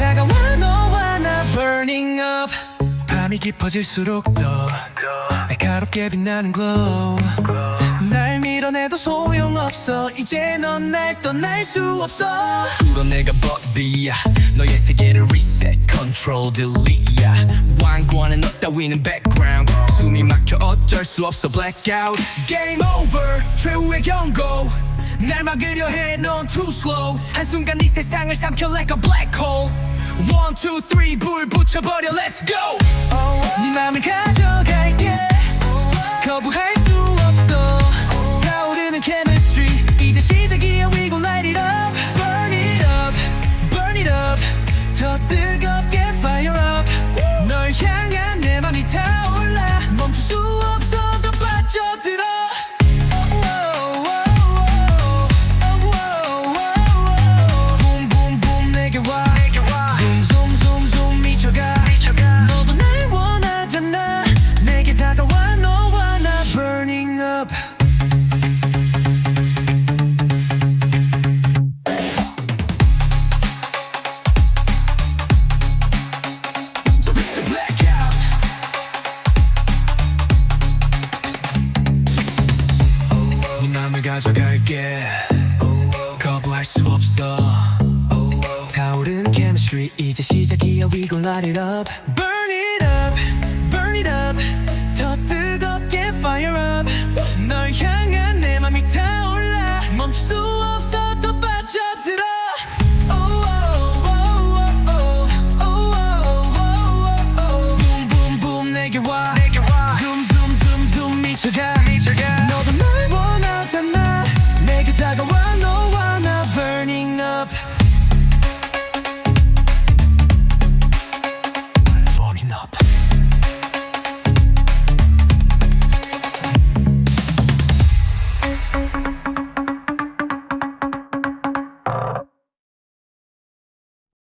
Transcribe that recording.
다가와 너와 나 burning up. 밤이 깊어질수록 더 날카롭게 빛나는 glow. 날 밀어내도 소용없어. 이제 넌 날 떠날 수 없어. 뚫어내가 버비야 너의 세계를 reset control delete야 왕관은 너 따위는 background 숨이 막혀 어쩔 수 없어 blackout Game over 최후의 경고 날 막으려 해넌 too slow 한순간 네 세상을 삼켜 like a black hole One, two, three 불 붙여버려 let's go 네 맘을 가져갈 가져갈게. 거부할 수 없어. 타오르는 chemistry 이제 시작이야 we gon' light it up. up.